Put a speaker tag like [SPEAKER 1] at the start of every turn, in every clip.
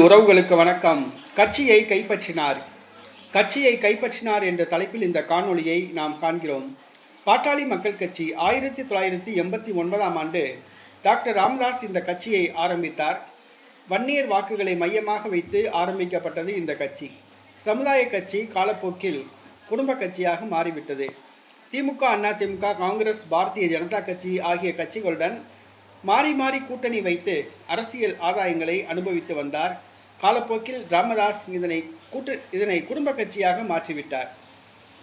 [SPEAKER 1] உறவுகளுக்கு வணக்கம். கட்சியை கைப்பற்றினார். கட்சியை கைப்பற்றினார் என்ற தலைப்பில் இந்த காணொளியை நாம் காண்கிறோம். பாட்டாளி மக்கள் கட்சி ஆயிரத்தி தொள்ளாயிரத்தி எண்பத்தி ஒன்பதாம் ஆண்டு டாக்டர் ராம்தாஸ் இந்த கட்சியை ஆரம்பித்தார். வன்னியர் வாக்குகளை மையமாக வைத்து ஆரம்பிக்கப்பட்டது இந்த கட்சி. சமுதாய கட்சி காலப்போக்கில் குடும்ப கட்சியாக மாறிவிட்டது. திமுக அண்ணா திமுக காங்கிரஸ் பாரதிய ஜனதா கட்சி ஆகிய கட்சிகளுடன் மாறி மாறி கூட்டணி வைத்து அரசியல் ஆதாயங்களை அனுபவித்து வந்தார். காலப்போக்கில் ராமதாஸ் இதனை கூட்டு இதனை குடும்ப கட்சியாக மாற்றிவிட்டார்.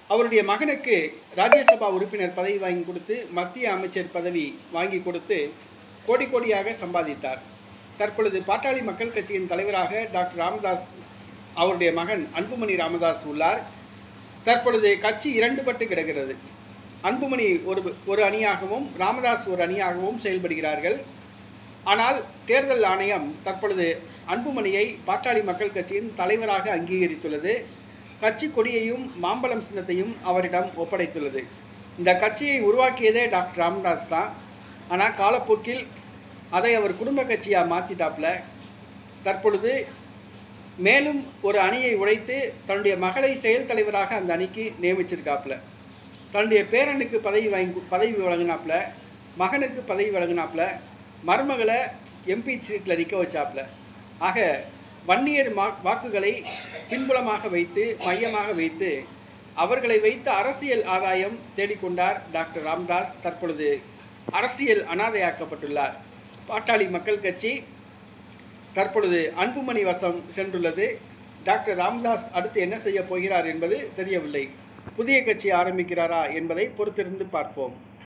[SPEAKER 1] அவருடைய மகனுக்கு ராஜ்யசபா உறுப்பினர் பதவி வாங்கி கொடுத்து மத்திய அமைச்சர் பதவி வாங்கி கொடுத்து கோடி கோடியாக சம்பாதித்தார். தற்பொழுது பாட்டாளி மக்கள் கட்சியின் தலைவராக டாக்டர் ராமதாஸ் அவருடைய மகன் அன்புமணி ராமதாஸ் உள்ளார். தற்பொழுது கட்சி இரண்டுபட்டு கிடக்கிறது. அன்புமணி ஒரு ஒரு அணியாகவும் ராமதாஸ் ஒரு அணியாகவும் செயல்படுகிறார்கள். ஆனால் தேர்தல் ஆணையம் தற்பொழுது அன்புமணியை பாட்டாளி மக்கள் கட்சியின் தலைவராக அங்கீகரித்துள்ளது. கட்சி கொடியையும் மாம்பழம் சின்னத்தையும் அவரிடம் ஒப்படைத்துள்ளது. இந்த கட்சியை உருவாக்கியதே டாக்டர் ராமதாஸ் தான். ஆனால் காலப்போக்கில் அதை அவர் குடும்ப கட்சியாக மாற்றிட்டாப்புல தற்பொழுது மேலும் ஒரு அணியை உடைத்து தன்னுடைய மகளை செயல் தலைவராக அந்த அணிக்கு நியமிச்சிருக்காப்புல தன்னுடைய பேரனுக்கு பதவி வாங்கி பதவி வழங்கினாப்புல மகனுக்கு பதவி வழங்கினாப்புல மருமகளை எம்பி சீட்டில் நிற்க வச்சாப்புல ஆக வன்னியர் மா வாக்குகளை பின்புலமாக வைத்து மையமாக வைத்து அவர்களை வைத்து அரசியல் ஆதாயம் தேடிக்கொண்டார் டாக்டர் ராம்தாஸ். தற்பொழுது அரசியல் அனாதையாக்கப்பட்டுள்ளார். பாட்டாளி மக்கள் கட்சி தற்பொழுது அன்புமணி வசம் சென்றுள்ளது. டாக்டர் ராம்தாஸ் அடுத்து என்ன செய்ய போகிறார் என்பது தெரியவில்லை. புதிய கட்சி ஆரம்பிக்கிறாரா என்பதை பொறுத்திருந்து பார்ப்போம்.